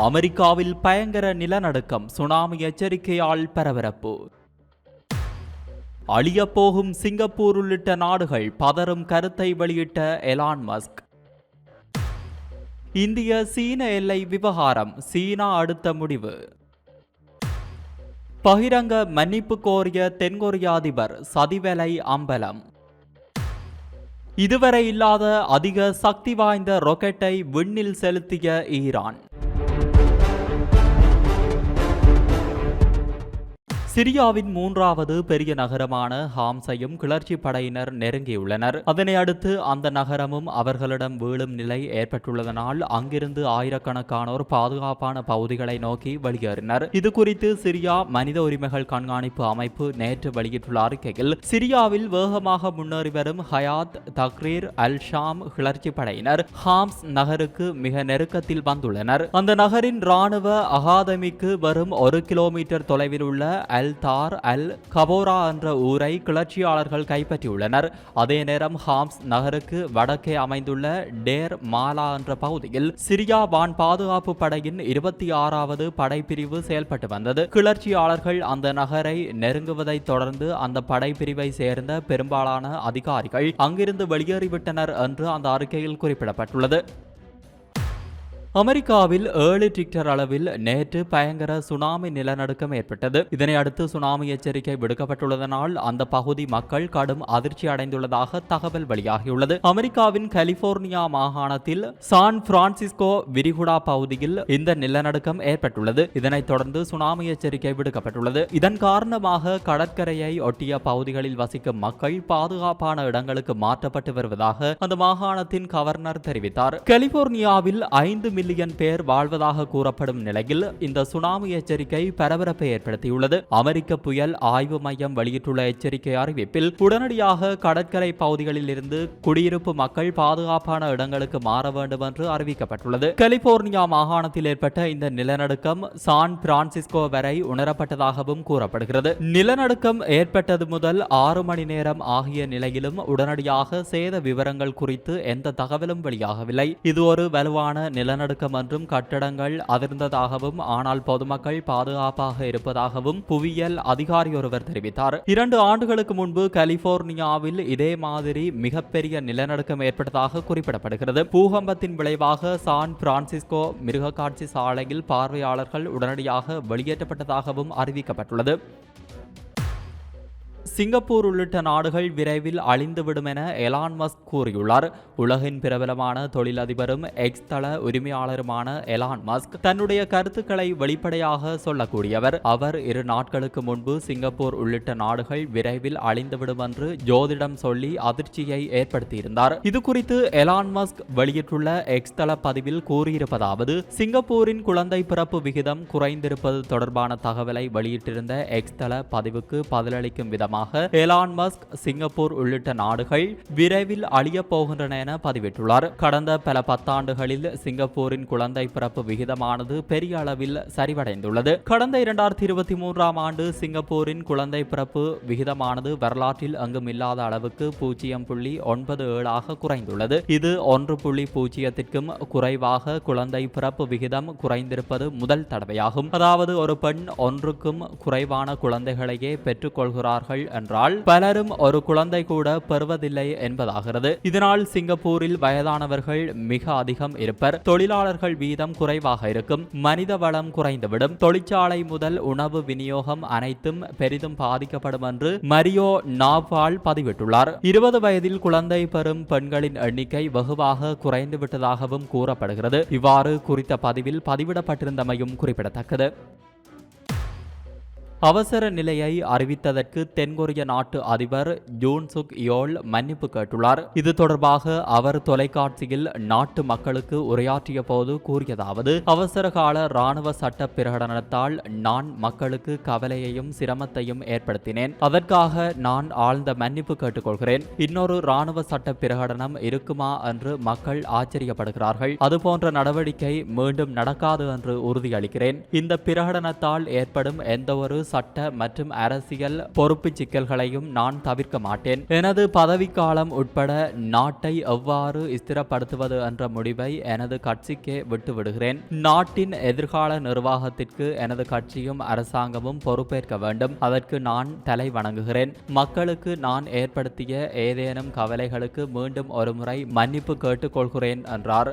அமெரிக்காவில் பயங்கர நிலநடுக்கம் சுனாமி எச்சரிக்கையால் பரபரப்பு. அழியப்போகும் சிங்கப்பூர் உள்ளிட்ட நாடுகள் பதறும் கருத்தை வெளியிட்ட எலான் மஸ்க். இந்திய சீன எல்லை விவகாரம் சீனா அடுத்த முடிவு. பகிரங்க மன்னிப்பு கோரிய தென்கொரிய அதிபர் சதிவேலை அம்பலம். இதுவரை இல்லாத அதிக சக்தி வாய்ந்த ராக்கெட்டை விண்ணில் செலுத்திய ஈரான். சிரியாவின் மூன்றாவது பெரிய நகரமான ஹாம்சையும் கிளர்ச்சி படையினர் நெருங்கியுள்ளனர். அதனை அடுத்து அந்த நகரமும் அவர்களிடம் வீழும் நிலை ஏற்பட்டுள்ளதனால் அங்கிருந்து ஆயிரக்கணக்கானோர் பாதுகாப்பான பகுதிகளை நோக்கி வெளியேறினர். இது குறித்து சிரியா மனித உரிமைகள் கண்காணிப்பு அமைப்பு நேற்று வெளியிட்டுள்ள அறிக்கையில் சிரியாவில் வேகமாக முன்னேறி வரும் ஹயாத் தக்ரீர் அல் ஷாம் கிளர்ச்சி படையினர் ஹாம்ஸ் நகருக்கு மிக நெருக்கத்தில் வந்துள்ளனர். அந்த நகரின் ராணுவ அகாதமிக்கு வரும் ஒரு கிலோமீட்டர் தொலைவில் உள்ள அல் தார் அல் கபோரா என்ற ஊரை கிளர்ச்சியாளர்கள் கைப்பற்றியுள்ளனர். அதே நேரம் ஹாம்ஸ் நகருக்கு வடக்கே அமைந்துள்ள டேர் மாலா என்ற பகுதியில் சிரியா வான் பாதுகாப்பு படையின் இருபத்தி ஆறாவது படைப்பிரிவு செயல்பட்டு வந்தது. கிளர்ச்சியாளர்கள் அந்த நகரை நெருங்குவதைத் தொடர்ந்து அந்த படைப்பிரிவை சேர்ந்த பெரும்பாலான அதிகாரிகள் அங்கிருந்து வெளியேறிவிட்டனர் என்று அந்த அறிக்கையில் குறிப்பிடப்பட்டுள்ளது. அமெரிக்காவில் ஏழு டிக்டர் அளவில் நேற்று பயங்கர சுனாமி நிலநடுக்கம் ஏற்பட்டது. இதனை அடுத்து சுனாமி எச்சரிக்கை விடுக்கப்பட்டுள்ளதனால் அந்த பகுதி மக்கள் கடும் அதிர்ச்சி அடைந்துள்ளதாக தகவல் வெளியாகியுள்ளது. அமெரிக்காவின் கலிபோர்னியா மாகாணத்தில் சான் பிரான்சிஸ்கோ விரிகுடா பகுதியில் இந்த நிலநடுக்கம் ஏற்பட்டுள்ளது. இதனைத் தொடர்ந்து சுனாமி எச்சரிக்கை விடுக்கப்பட்டுள்ளது. இதன் காரணமாக கடற்கரையை ஒட்டிய பகுதிகளில் வசிக்கும் மக்கள் பாதுகாப்பான இடங்களுக்கு மாற்றப்பட்டு வருவதாக அந்த மாகாணத்தின் கவர்னர் தெரிவித்தார். கலிபோர்னியாவில் ஐந்து மில்லியன் பேர் வாழ்வதாக கூறப்படும் நிலையில் இந்த சுனாமி எச்சரிக்கை பரபரப்பை ஏற்படுத்தியுள்ளது. அமெரிக்க புயல் ஆய்வு மையம் வெளியிட்டுள்ள எச்சரிக்கை அறிவிப்பில் உடனடியாக கடற்கரை பகுதிகளில் இருந்து குடியிருப்பு மக்கள் பாதுகாப்பான இடங்களுக்கு மாற வேண்டும் என்று அறிவிக்கப்பட்டுள்ளது. கலிபோர்னியா மாகாணத்தில் ஏற்பட்ட இந்த நிலநடுக்கம் சான் பிரான்சிஸ்கோ வரை உணரப்பட்டதாகவும் கூறப்படுகிறது. நிலநடுக்கம் ஏற்பட்டது முதல் ஆறு மணி நேரம் ஆகிய நிலையிலும் உடனடியாக சேத விவரங்கள் குறித்து எந்த தகவலும் வெளியாகவில்லை. இது ஒரு வலுவான நிலநடுக்கம் என்றும் கட்டடங்கள் அதிர்ந்ததாகவும் ஆனால் பொதுமக்கள் பாதுகாப்பாக இருப்பதாகவும் புவியியல் அதிகாரி ஒருவர் தெரிவித்தார். இரண்டு ஆண்டுகளுக்கு முன்பு கலிபோர்னியாவில் இதே மாதிரி மிகப்பெரிய நிலநடுக்கம் ஏற்பட்டதாக குறிப்பிடப்படுகிறது. பூகம்பத்தின் விளைவாக சான் பிரான்சிஸ்கோ மிருகக்காட்சி சாலையில் பார்வையாளர்கள் உடனடியாக வெளியேற்றப்பட்டதாகவும் அறிவிக்கப்பட்டுள்ளது. சிங்கப்பூர் உள்ளிட்ட நாடுகள் விரைவில் அழிந்துவிடும் என எலான் மஸ்க் கூறியுள்ளார். உலகின் பிரபலமான தொழிலதிபரும் எக்ஸ் தள உரிமையாளருமான எலான் மஸ்க் தன்னுடைய கருத்துக்களை வெளிப்படையாக சொல்லக்கூடியவர். அவர் இரு நாட்களுக்கு முன்பு சிங்கப்பூர் உள்ளிட்ட நாடுகள் விரைவில் அழிந்துவிடும் என்று ஜோதிடம் சொல்லி அதிர்ச்சியை ஏற்படுத்தியிருந்தார். இது குறித்து எலான் மஸ்க் வெளியிட்டுள்ள எக்ஸ் தள பதிவில் கூறியிருப்பதாவது சிங்கப்பூரின் குழந்தை பிறப்பு விகிதம் குறைந்திருப்பது தொடர்பான தகவலை வெளியிட்டிருந்த எக்ஸ் தள பதிவுக்கு பதிலளிக்கும் விதமாக காரணமாக எலான் மஸ்க் சிங்கப்பூர் உள்ளிட்ட நாடுகள் விரைவில் அழியப் போகின்றன என பதிவிட்டுள்ளார். கடந்த பல பத்தாண்டுகளில் சிங்கப்பூரின் குழந்தை பிறப்பு விகிதமானது பெரிய அளவில் சரிவடைந்துள்ளது. கடந்த இரண்டாயிரத்தி இருபத்தி மூன்றாம் ஆண்டு சிங்கப்பூரின் குழந்தை பிறப்பு விகிதமானது வரலாற்றில் அங்கும் இல்லாத அளவுக்கு பூஜ்ஜியம் புள்ளி ஒன்பது ஏழாக குறைந்துள்ளது. இது ஒன்று புள்ளி பூஜ்ஜியத்திற்கும் குறைவாக குழந்தை பிறப்பு விகிதம் குறைந்திருப்பது முதல் தடவையாகும். அதாவது ஒரு பெண் ஒன்றுக்கும் குறைவான குழந்தைகளையே பெற்றுக்கொள்கிறார்கள் என்றால் பலரும் ஒரு குழந்தை கூட பெறுவதில்லை என்பதாகிறது. இதனால் சிங்கப்பூரில் வயதானவர்கள் மிக அதிகம் இருப்பர். தொழிலாளர்கள் வீதம் குறைவாக இருக்கும். மனித வளம் குறைந்துவிடும். தொழிற்சாலை முதல் உணவு விநியோகம் அனைத்தும் பெரிதும் பாதிக்கப்படும் என்று மரியோ நாவால் பதிவிட்டுள்ளார். இருபது வயதில் குழந்தை பெறும் பெண்களின் எண்ணிக்கை வெகுவாக குறைந்து விட்டதாகவும் கூறப்படுகிறது. இவ்வாறு குறித்த பதிவில் பதிவிடப்பட்டிருந்தமையும் குறிப்பிடத்தக்கது. அவசர நிலையை அறிவித்ததற்கு தென்கொரிய நாட்டு அதிபர் ஜூன் சுக் யோல் மன்னிப்பு கேட்டுள்ளார். இது தொடர்பாக அவர் தொலைக்காட்சியில் நாட்டு மக்களுக்கு உரையாற்றிய போது கூறியதாவது அவசர கால ராணுவ சட்ட பிரகடனத்தால் நான் மக்களுக்கு கவலையையும் சிரமத்தையும் ஏற்படுத்தினேன். அதற்காக நான் ஆழ்ந்த மன்னிப்பு கேட்டுக்கொள்கிறேன். இன்னொரு ராணுவ சட்ட பிரகடனம் இருக்குமா என்று மக்கள் ஆச்சரியப்படுகிறார்கள். அதுபோன்ற நடவடிக்கை மீண்டும் நடக்காது என்று உறுதியளிக்கிறேன். இந்த பிரகடனத்தால் ஏற்படும் எந்தவொரு சட்ட மற்றும் அரசியல் பொறுப்பு சிக்கல்களையும் நான் தவிர்க்க மாட்டேன். எனது பதவிக்காலம் உட்பட நாட்டை எவ்வாறு ஸ்திரப்படுத்துவது என்ற முடிவை எனது கட்சிக்கே விட்டு விடுகிறேன் நாட்டின் எதிர்கால நிர்வாகத்திற்கு எனது கட்சியும் அரசாங்கமும் பொறுப்பேற்க வேண்டும். அதற்கு நான் தலை வணங்குகிறேன். மக்களுக்கு நான் ஏற்படுத்திய ஏதேனும் கவலைகளுக்கு மீண்டும் ஒருமுறை மன்னிப்பு கேட்டுக்கொள்கிறேன் என்றார்.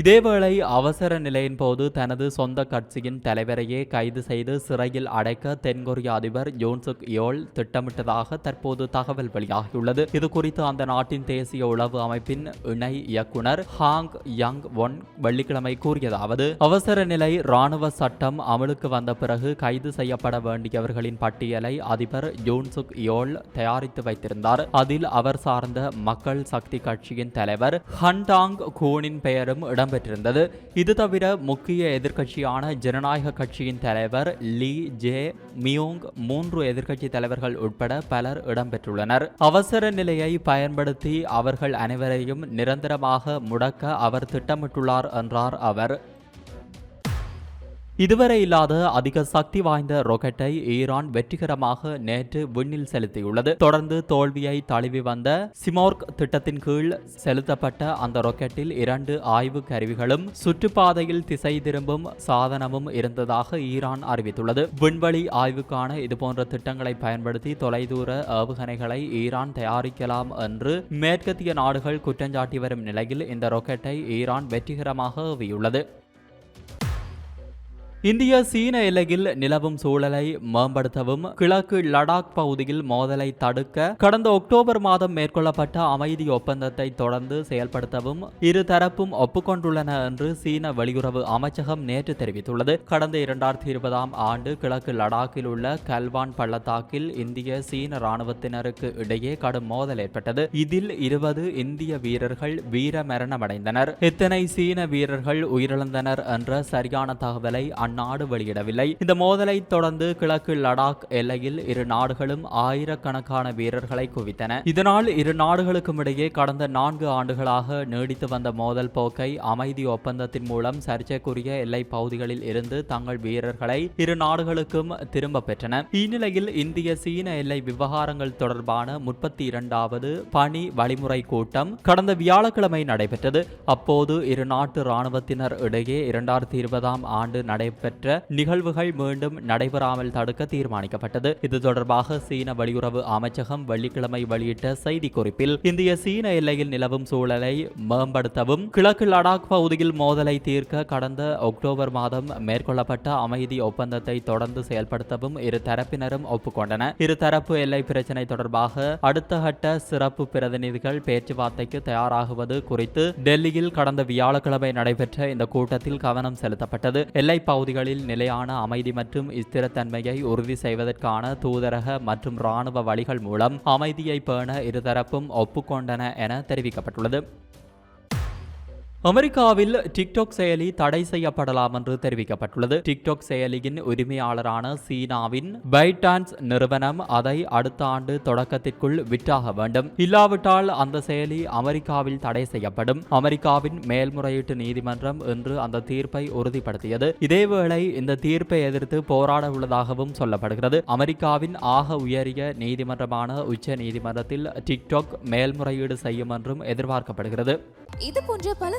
இதேவேளை அவசர நிலையின் போது தனது சொந்த கட்சியின் தலைவரையே கைது செய்து சிறையில் அடைக்க தென்கொரிய அதிபர் ஜோன்சுக் யோல் திட்டமிட்டதாக தற்போது தகவல் வெளியாகியுள்ளது. இது குறித்து அந்த நாட்டின் தேசிய உளவு அமைப்பின் இணை இயக்குனர் ஹாங் யங் ஒன் வெள்ளிக்கிழமை கூறியதாவது அவசர நிலை ராணுவ சட்டம் அமலுக்கு வந்த பிறகு கைது செய்யப்பட வேண்டியவர்களின் பட்டியலை அதிபர் ஜோன்சுக் யோல் தயாரித்து வைத்திருந்தார். அதில் அவர் சார்ந்த மக்கள் சக்தி கட்சியின் தலைவர் ஹன்டாங் கூனின் பெயரும் இடம்பெற்றிருந்தது. இது தவிர முக்கிய எதிர்க்கட்சியான ஜனநாயக கட்சியின் தலைவர் லீ ஜே மியோங் மூன்று எதிர்க்கட்சி தலைவர்கள் உட்பட பலர் இடம்பெற்றுள்ளனர். அவசர நிலையை பயன்படுத்தி அவர்கள் அனைவரையும் நிரந்தரமாக முடக்க அவர் திட்டமிட்டுள்ளார் என்றார் அவர். இதுவரை இல்லாத அதிக சக்தி வாய்ந்த ராக்கெட்டை ஈரான் வெற்றிகரமாக நேற்று விண்ணில் செலுத்தியுள்ளது. தொடர்ந்து தோல்வியை தழுவி வந்த சிமோர்க் திட்டத்தின் கீழ் செலுத்தப்பட்ட அந்த ராக்கெட்டில் இரண்டு ஆய்வு கருவிகளும் சுற்றுப்பாதையில் திசை திரும்பும் சாதனமும் இருந்ததாக ஈரான் அறிவித்துள்ளது. விண்வெளி ஆய்வுக்கான இதுபோன்ற திட்டங்களை பயன்படுத்தி தொலைதூர ஏவுகணைகளை ஈரான் தயாரிக்கலாம் என்று மேற்கத்திய நாடுகள் குற்றஞ்சாட்டி வரும் நிலையில் இந்த ராக்கெட்டை ஈரான் வெற்றிகரமாக ஏவியுள்ளது. இந்திய சீன எல்லையில் நிலவும் சூழலை மேம்படுத்தவும் கிழக்கு லடாக் பகுதியில் மோதலை தடுக்க கடந்த அக்டோபர் மாதம் மேற்கொள்ளப்பட்ட அமைதி ஒப்பந்தத்தை தொடர்ந்து செயல்படுத்தவும் இரு தரப்பும் ஒப்புக்கொண்டுள்ளன என்று சீன வெளியுறவு அமைச்சகம் நேற்று தெரிவித்துள்ளது. கடந்த இரண்டாயிரத்தி இருபதாம் ஆண்டு கிழக்கு லடாக்கில் உள்ள கல்வான் பள்ளத்தாக்கில் இந்திய சீன ராணுவத்தினருக்கு இடையே கடும் மோதல் ஏற்பட்டது. இதில் இருபது இந்திய வீரர்கள் வீர மரணமடைந்தனர் எத்தனை சீன வீரர்கள் உயிரிழந்தனர் என்ற சரியான தகவலை அந்நாடு வெளியிடவில்லை. இந்த மோதலை தொடர்ந்து கிழக்கு லடாக் எல்லையில் இரு நாடுகளும் ஆயிரக்கணக்கான வீரர்களை குவித்தன. இதனால் இரு நாடுகளுக்கும் இடையே கடந்த நான்கு ஆண்டுகளாக நீடித்து வந்த மோதல் போக்கை அமைதி ஒப்பந்தத்தின் மூலம் சர்ச்சைக்குரிய எல்லை பகுதிகளில் இருந்து தங்கள் வீரர்களை இரு நாடுகளுக்கும் திரும்ப பெற்றன. இந்நிலையில் இந்திய சீன எல்லை விவகாரங்கள் தொடர்பான முப்பத்தி இரண்டாவது பணி வழிமுறை கூட்டம் கடந்த வியாழக்கிழமை நடைபெற்றது. அப்போது இரு நாட்டு ராணுவத்தினர் இடையே இரண்டாயிரத்தி இருபதாம் ஆண்டு நடை நடைபெற்ற நிகழ்வுகள் மீண்டும் நடைபெறாமல் தடுக்க தீர்மானிக்கப்பட்டது. இது தொடர்பாக சீன வெளியுறவு அமைச்சகம் வெள்ளிக்கிழமை வெளியிட்ட செய்திக்குறிப்பில் இந்திய சீன எல்லையில் நிலவும் சூழலை மேம்படுத்தவும் கிழக்கு லடாக் பகுதியில் மோதலை தீர்க்க கடந்த அக்டோபர் மாதம் மேற்கொள்ளப்பட்ட அமைதி ஒப்பந்தத்தை தொடர்ந்து செயல்படுத்தவும் இரு தரப்பினரும் ஒப்புக்கொண்டன. இரு தரப்பு எல்லை பிரச்சினை தொடர்பாக அடுத்த கட்ட சிறப்பு பிரதிநிதிகள் பேச்சுவார்த்தைக்கு தயாராகுவது குறித்து டெல்லியில் கடந்த வியாழக்கிழமை நடைபெற்ற இந்த கூட்டத்தில் கவனம் செலுத்தப்பட்டது. எல்லை பகுதி பகுதிகளில் நிலையான அமைதி மற்றும் ஸ்திரத்தன்மையை உறுதி செய்வதற்கான தூதரக மற்றும் இராணுவ வழிகள் மூலம் அமைதியை பேண இருதரப்பும் ஒப்புக்கொண்டன என தெரிவிக்கப்பட்டுள்ளது. அமெரிக்காவில் டிக்டாக் செயலி தடை செய்யப்படலாம் என்று தெரிவிக்கப்பட்டுள்ளது. டிக்டாக் செயலியின் உரிமையாளரான சீனாவின் பைடான்ஸ் நிறுவனம் அதை அடுத்த ஆண்டு தொடக்கத்திற்குள் விற்றாக வேண்டும். இல்லாவிட்டால் அந்த செயலி அமெரிக்காவில் தடை செய்யப்படும். அமெரிக்காவின் மேல்முறையீட்டு நீதிமன்றம் இன்று அந்த தீர்ப்பை உறுதிப்படுத்தியது. இதேவேளை இந்த தீர்ப்பை எதிர்த்து போராட உள்ளதாகவும் சொல்லப்படுகிறது. அமெரிக்காவின் ஆக உயரிய நீதிமன்றமான உச்ச நீதிமன்றத்தில் டிக்டாக் மேல்முறையீடு செய்யும் என்றும் எதிர்பார்க்கப்படுகிறது. இது போன்ற பல